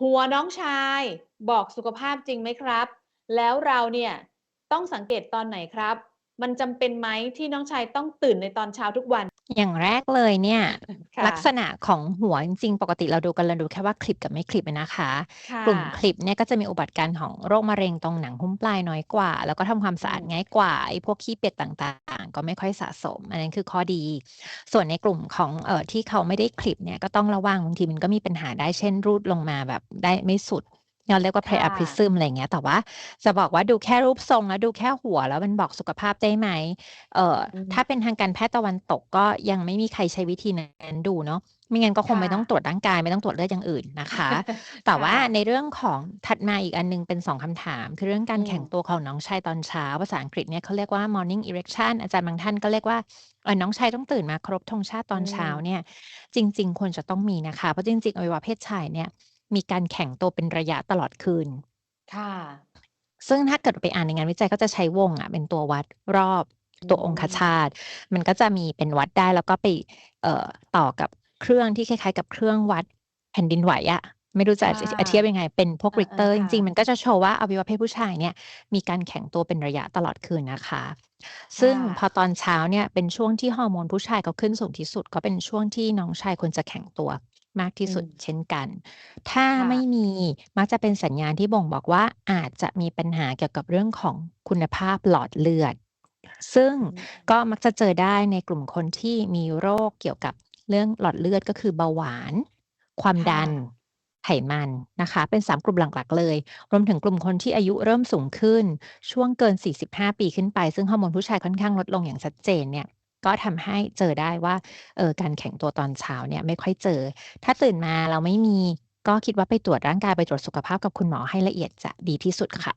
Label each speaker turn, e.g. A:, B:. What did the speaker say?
A: หัวน้องชายบอกสุขภาพจริงไหมครับ แล้วเราเนี่ยต้องสังเกตตอนไหนครับ มันจำเป็นไหมที่น้องชายต้องตื่นในตอนเช้าทุกวัน?
B: อย่างแรกเลยเนี่ย
A: ค่
B: ลักษะณะของหัวจริงๆ ปกติเราดูกันเราดูแค่ว่าคลิปกับไม่คลิปอะนะคะ
A: ค่
B: กลุ่มคะลิปเนี่ยก็จะมีโอกาสการของโรคมะเร็งตรงหนังหุ้มปลายน้อยกว่า แล้วก็ทำความ
A: อ
B: สืะอาด
A: ม
B: ง่ายกว่าไอ้พวกขี้เป็ดต่างๆ ก็ไม่ค่อยสะสม อันนั้นคือข้อดี ส่วนในกลุ่มของเอ่อที่เขาไม่ได้คลิปเนี่ยก็ต้องระวังบางทีมันก็มีปัญหาได้เช่นรูดลงมาแบบได้ไม่สุด เราเรียกว่า
A: ค่ะ
B: Priapism อะไรอย่างเงี้ย แต่ว่าจะบอกว่าดูแค่รูปทรงแล้วดูแค่หัวแล้วมันบอกสุขภาพได้ไหมเอ่อ
A: อื
B: ถ้า
A: ม
B: เป็นทางการแพทย์ตะวันตกก็ยังไม่มีใครใช้วิธีนั้นดูเนาะไม่งั้นก็ค
A: ค
B: ง่ไม่ต้องะตรวจร่างกายไม่ต้องตรวจเลือดอย่างอื่นนะคะแคต่่ว่าะในเรื่องของถัดมาอีกอันหนึ่งเป็น2คำถาม คือเรื่องก
A: อืา
B: รแข็ง
A: ม
B: ตัวของน้องชายตอนเช้า ภาษาอังกฤษเนี่ยเขาเรียกว่า Morning Erection อาจารย์บางท่านก็เรียกว่าเอ่อน้องชายต้องตื่นมาเคารพธงชาติต
A: อื
B: อนเช้า
A: ม
B: เนี่ย จริง ๆ ควรจะต้องมีนะคะ เพราะจริงๆอวัยวะเพศชายเนี่ย มีการแข็งตัวเป็นระยะตลอดคืน
A: ค่ะ
B: ซึ่งถ้าเกิดไปอ่านในงานวิจัยก็จะใช้วงอะเป็นตัววัดรอบ
A: อื
B: ตัวองคช
A: มา
B: ต มันก็จะมีเป็นวัดได้แล้วก็ไปเอ่อต่อกับเครื่องที่คล้ายๆ กับเครื่องวัดแผ่นดินไหวอะไม่รู้
A: ค
B: จะ่ะจะจะเทียบยังไง เป็นพวก
A: เออ
B: Richter
A: ๆค
B: จ่ริงๆ มัะนก็จะโชว์ว่าอวัยวะเพศผู้ชายเนี่ยมีการแข็งตัวเป็นระยะตลอดคืนนะคะ
A: ค
B: ซ่ึ่งพอะตอนเช้าเนี่ยเป็นช่วงที่ฮอร์โมนผู้ชายเขาขึ้นสูงที่สุด ก็เป็นช่วงที่น้องชายควรจะแข็งตัว มากที่สุด
A: อืม
B: เช่นกัน ถ้า
A: ค่
B: ไม่ะมีมักจะเป็นสัญญาณที่บ่งบอกว่าอาจจะมีปัญหาเกี่ยวกับเรื่องของคุณภาพหลอดเลือด ซึ่ง
A: อื
B: ก็
A: ม
B: มักจะเจอได้ในกลุ่มคนที่มีโรคเกี่ยวกับเรื่องหลอดเลือดก็คือเบาหวาน ความ
A: ค่
B: ดันะไขมันนะคะ เป็น3กลุ่มหลักๆเลย รวมถึงกลุ่มคนที่อายุเริ่มสูงขึ้น ช่วงเกิน 45 ปีขึ้นไป ซึ่งฮอร์โมนผู้ชายค่อนข้างลดลงอย่างชัดเจนเนี่ย ก็ทำให้เจอได้ว่าเออการแข็งตัวตอนเช้าเนี่ยไม่ค่อยเจอ ถ้าตื่นมาเราไม่มีก็คิดว่าไปตรวจร่างกายไปตรวจสุขภาพกับคุณหมอให้ละเอียดจะดีที่สุดค่ะ